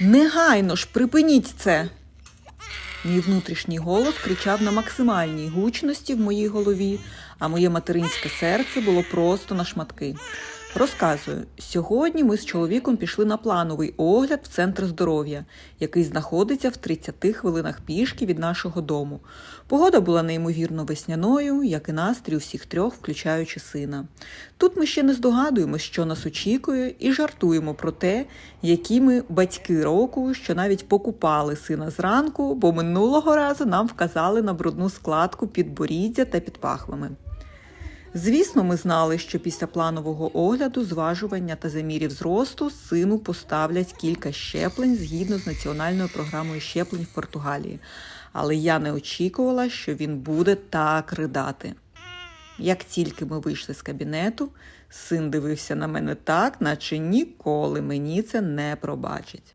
Негайно ж припиніть це. Мій внутрішній голос кричав на максимальній гучності в моїй голові, а моє материнське серце було просто на шматки. Розказую, сьогодні ми з чоловіком пішли на плановий огляд в центр здоров'я, який знаходиться в 30 хвилинах пішки від нашого дому. Погода була неймовірно весняною, як і настрій усіх трьох, включаючи сина. Тут ми ще не здогадуємося, що нас очікує, і жартуємо про те, які ми батьки року, що навіть покупали сина зранку, бо минулого разу нам вказали на брудну складку під боріддя та під пахвами. Звісно, ми знали, що після планового огляду, зважування та замірів зросту сину поставлять кілька щеплень згідно з національною програмою щеплень в Португалії. Але я не очікувала, що він буде так ридати. Як тільки ми вийшли з кабінету, син дивився на мене так, наче ніколи мені це не пробачить.